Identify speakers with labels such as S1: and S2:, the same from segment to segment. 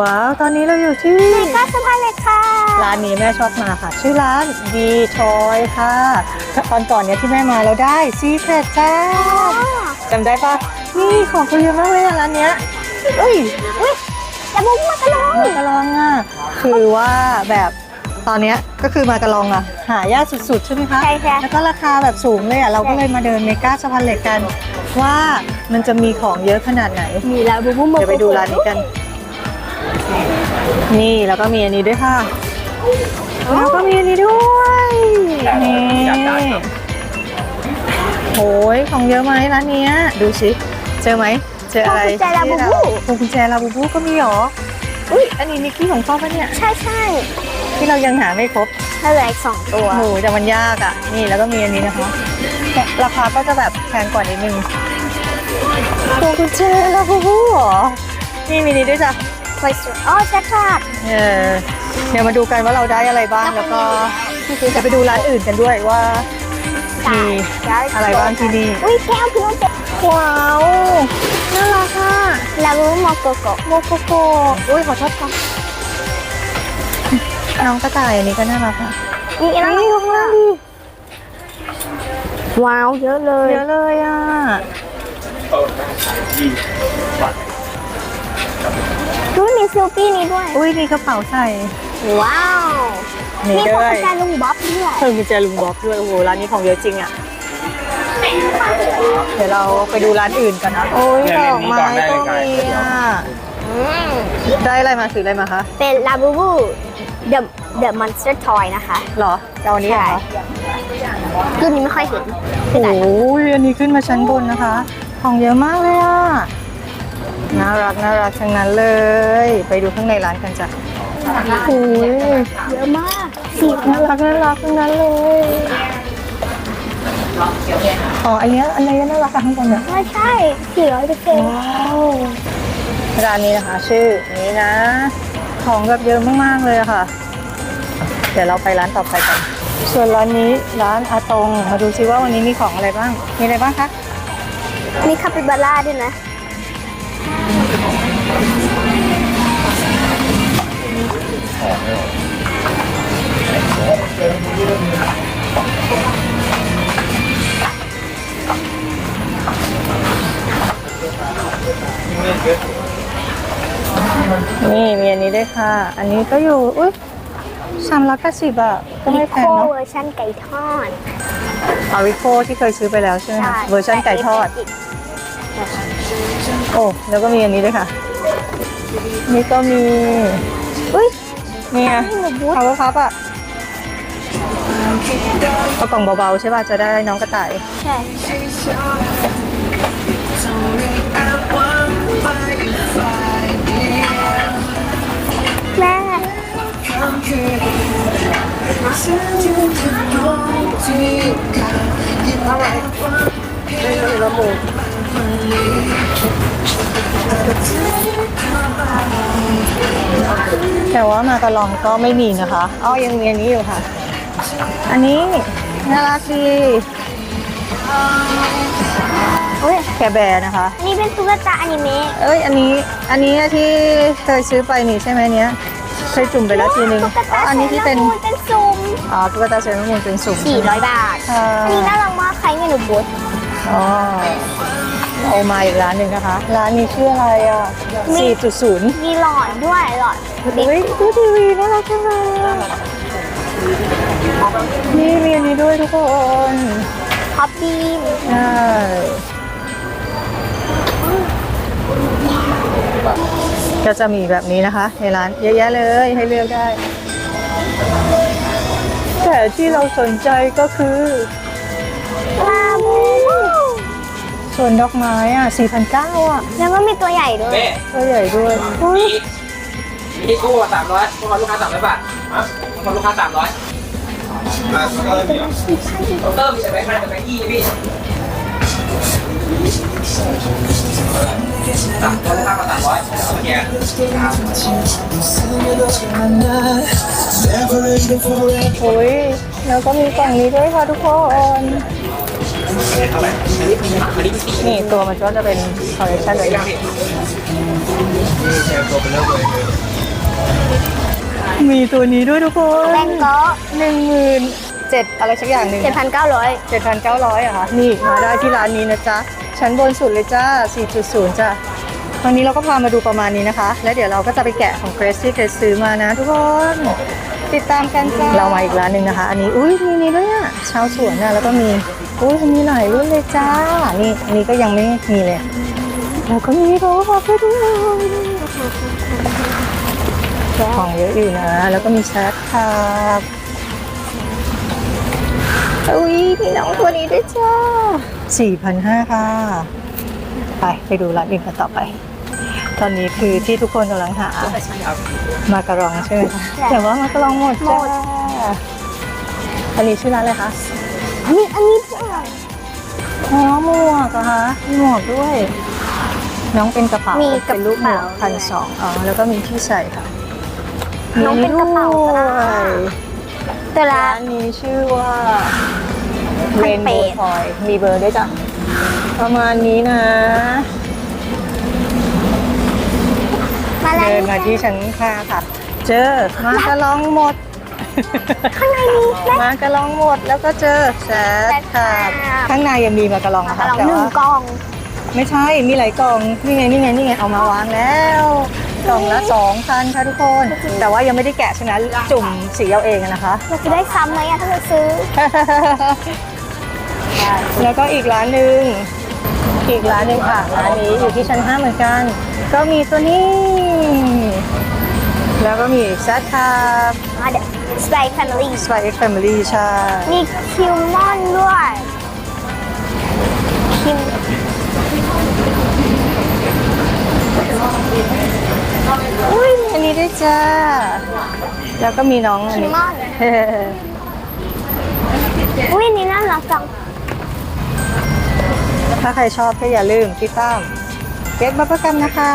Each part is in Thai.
S1: ว้าว ตอนนี้เราอยู่ที่
S2: ก็สะพานเหล็กค่ะ
S1: ร้านนี้แม่ชอบมาค่ะ ชื่อร้านดีชอยค่ะ ตอนก่อนเนี้ยที่แม่มาเราได้ซีเ r รตจ้าจำได้ปะนี่ของเขาเยอะมากเลยอะร้านเนี้ยเอ้ย
S2: อุ้ยจะบุ้งมากระลอง
S1: มากระลองอะคือว่าแบบตอนเนี้ยก็คือมากระลองอะ หายากสุดๆ ใช่ไหมคะ
S2: ใช่ค่ะ
S1: แล้วก็ราคาแบบสูงเลยอะเราก็เลยมาเดินเมกาสะพานเหล็กกัน ว่ามันจะมีของเยอะขนาดไหน
S2: มีแล้วบุ้งบุ้ง
S1: เดี๋ยวไปดูร้านนี้กัน นี่แล้วก็มีอันนี้ด้วยค่ะ แล้วก็มีอันนี้ด้วยนี่โอ้ยของเยอะไหมร้านเนี้ยดูสิเจอไหมเจออะไร
S2: พวงกุญแจลาบูบู
S1: พวงกุญแจลาบูบูก็มีหรออุ้ยอันนี้นิกกี้ของพ่อปะเนี่ย
S2: ใช่ใช่
S1: ที่เรายังหาไม่ครบ
S2: แล้วเหลืออีกสองตัว
S1: โอ้โหแต่มันยากอะ นี่แล้วก็มีอันนี้นะคะแต่ราคาก็จะแบบแพงกว่านิดนึงพวงกุญแจลาบูบูเหรอนี่มีนี้ด้วยจ้ะ
S2: ไปสุดอ๋อใช่ค่ะ
S1: เออเดี๋ยวมาดูกันว่าเราได้อะไรบ้างแล้วก็จะไปดูร้านอื่นกันด้วยว่ามีอะไรบ้างที่นี่
S2: อุ้ยแก้วพี่น้องเจ๊
S1: ว้าวน่ารักค่ะ
S2: ลาบูบูโมโกโกะ
S1: โมโกโกอุ้ยขอโทษค่ะน้องกระต่ายอันนี้ก็น่ารักค่ะ
S2: นี่แล้ว
S1: นี่ข้างล่างดิ
S2: ว้าวเยอะเลย
S1: เยอะเลยอะ
S2: ดูมี ซิลปี้นี้ด้วย
S1: อุ้ยมีกระเป๋าใส่
S2: ว้าว
S1: นี่
S2: นี่
S1: ด้
S2: ของ
S1: วย
S2: อาจารย์ลุงบ๊อบด้วย
S1: เพิ่มกุญแจลุงบ๊อบด้วย โอ้โห ร้านนี้ของเยอะจริงอะ เดี๋ยวเราไปดูร้านอื่นกันนะ โอ้ยดอกไม้ก็มีอะ
S2: อืม
S1: ได้อะไรมาถืออะไรมาคะ
S2: เป็นลาบูบู The The Monster Toy นะคะ
S1: หรอจะเอาอันนี้เหรอคะ
S2: รุ่นนี้ไม่ค่อยเห็น
S1: โอ้ยอันนี้ขึ้นมาชั้นบนนะคะ ของเยอะมากเลยอะ น่ารักน่ารักทั้งนั้นเลย ไปดูข้างในร้านกันจ้ะโอ้ย
S2: เยอะมาก
S1: สีน่ารักน่ารักทั้งนั้นเลยอ๋ออันเนี้ยอันนี้น่ารักอะข้างบนเนี่ย
S2: ไม่ใช่สี่ร้อยเปอร์เซ็นต์
S1: ว้าวร้านนี้นะคะ ชื่อนี้นะ ของแบบเยอะมากๆเลยอะค่ะ เดี๋ยวเราไปร้านต่อไปกัน ส่วนร้านนี้ร้านอาตงมาดูซิว่าวันนี้มีของอะไรบ้าง มีอะไรบ้างคะ
S2: มีคาปิบาร่าด้วยนะ
S1: นี่มีอันนี้ด้วยค่ะ อันนี้ก็อยู่ อุ้ยสามร้อยแปดสิบอะก็ไม่แพ
S2: โค
S1: งเนาะ
S2: เวอร์ชันไก่ทอด
S1: อาริโคที่เคยซื้อไปแล้วใช่ไหมคะเวอร์ชันไก่ทอด โอ้ แล้วก็มีอันนี้ด้วยค่ะ นี่ก็มี อุ้ยนี่ไง power cup อะเอากล่องเบาๆใช่ป่ะ จะได้น้องกระต่าย
S2: ใช่แม่
S1: แต่ว่ามากระลองก็ไม่มีนะคะอ๋อยังมีอันนี้อยู่ค่ะ อันนี้น่ารักดี
S2: เฮ้ย
S1: แคร์แบร์นะคะ
S2: อันนี้เป็นตุ๊กตาอนิเมะ
S1: เอ้ย อันนี้ อันนี้ที่เคยซื้อไปนี่ใช่ไหมเนี้ย เคยจุ่มไปแล้วทีนึง
S2: ตุ๊ก
S1: อ๋อ
S2: ตา
S1: อันนี้ที่เป็น
S2: ซลล์มูนเป็นซุ่ม
S1: อ๋อตุ๊กตาเซรามูนเป็นสุ่ม
S2: 400บาท
S1: ค่ะ
S2: อันนี้น่ารักมากใครไม่รู้บุ๊
S1: อ๋อ เอามาอีกร้านหนึ่งนะคะ ร้านนี้ชื่ออะไรอะ
S2: มี
S1: 4.0
S2: มีหลอดด้วยหลอดบิ๊ก
S1: เฮ้ยดูทีวีน่ารักจังเลยอะนี่มีอันนี้ด้วยทุกคน
S2: ท็อปบีม
S1: ใช่ก็จะมีแบบนี้นะคะ ในร้านเยอะแยะเลยให้เลือกได้ แต่ที่เราสนใจก็คือ
S2: ลาบู
S1: ส่วนดอกไม้อะ4,900อะ
S2: แล้วก็มีตัวใหญ่ด้วย
S3: เบ้
S1: ตัวใหญ่ด้วย
S3: มีมีคู่สามร้อยคู่ลูกค้าสามร้อยบาทคู่ลูกค้าสามร้อยเติมใส่แบงค์ห้าใส่แบงค์ยี่พี่สามคนลูกค้ามาสามร้อยเอาไปแกะ
S1: โอ้ยแล้วก็มีกล่องนี้ด้วยค่ะทุกคน
S3: อันนี้เท่าไหร่อันนี้มีอันนี้มีสี่
S1: นี่ตัวมันก็จะเป็นคอลเลคชันเลย
S3: ยังพี่นี่แชร์ตัวเป็นเรื่องเลย
S1: มีตัวนี้ด้วยทุกคน
S2: แบงก์ก็
S1: หนึ่งหมื่นเจ็ดอะไรสักอย่างหนึ่ง
S2: เจ็ดพันเก้าร้อย
S1: เจ็ดพันเก้าร้อยอะค่ะนี่มาได้ที่ร้านนี้นะจ๊ะ ชั้นบนสุดเลยจ้า 4.0 จ้ะตอนนี้เราก็พามาดูประมาณนี้นะคะ แล้วเดี๋ยวเราก็จะไปแกะของเกรซที่เกรซซื้อมานะทุกคน ติดตามกันจ้าเรามาอีกร้านหนึ่งนะคะ อันนี้อุ้ยมีนี่ด้วยอะชาวสวนน่ะแล้วก็มีอุ้ยมีหลายรุ่นเลยจ้า นี่อันนี้ก็ยังไม่มีเลย แล้วก็มีโรบอทด้วยของเยอะอยู่นะ แล้วก็มีแชทครับอุ้ยมีน้องตัวนี้ด้วยจ้า4,500ค่ะ ไปไปดูร้านอื่นกันต่อไป ตอนนี้คือที่ทุกคนกำลังหา
S3: ใช่ครับ
S1: มากระรองใช่ไหมคะแต่ว่ามาการองหมดจ้าอันนี้ชื่อร้านอะไรคะ
S2: อันนี้อันนี้เท่าไหร่
S1: อ๋อหมวกเหรอะคะมีหมวกด้วย น้องเป็นกระเป๋า
S2: มี
S1: มี
S2: กระ
S1: เป็นรูปหม
S2: เป๋าว
S1: กพันสองอ๋อแล้วก็มีที่ใส่ค่ะ
S2: น้องเป็นกระเป๋าก็ได้
S1: ด้วย
S2: ตัวละ
S1: ร้านนี้ชื่อว่า
S2: พัน
S1: Rainbow
S2: เป็ด
S1: Toy มีเบอร์ด้วยจ้ะประมาณนี้นะ
S2: มาแล้ว
S1: เดินมาที่ชั้นห้าค่ะ เจอมากระลองหมด
S2: ข้างในมีแม่
S1: มากระลองหมดแล้วก็เจอแซดค่ะ
S2: แซดค่ะ
S1: ข้างในยังมีมากระลอง
S2: มา
S1: นะคะ
S2: ลอง
S1: แต่
S2: หนึ่ง
S1: ว่าก
S2: ล่อง
S1: ไม่ใช่มีหลายกล่องนี่ไงนี่ไงนี่ไงเอามาวางแล้วกล่องละสองพันค่ะทุกคน แต่ว่ายังไม่ได้แกะใช่ไหมจุ่มสีเอาเองอะนะคะ
S2: เราจะได้ซ้ำไหมอะถ้าเราซื้อ
S1: แล้วก็อีกร้านหนึ่ง อีกร้านหนึ่งค่ะร้านนี้อยู่ที่ชั้น 5 เหมือนกัน ก็มีตัวนี้ แล้วก็มีแซดคา
S2: มาเดี๋ยวสไปแฟมิลี่
S1: สไปเอ็กแฟมิลี่ใช่
S2: มีคิวมอนด้วยคิว
S1: อุ้ยอันนี้ด้วยจ้า แล้วก็มีน้องอัน
S2: คิว
S1: นี้
S2: มอน อุ้ยอันนี่น่ารักจัง
S1: ถ้าใครชอบก็อย่าลืมติดตามเก็ตบัพเฟอร์กันนะคะ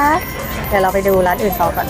S1: เดี๋ยวเราไปดูร้านอื่นต่อก่อน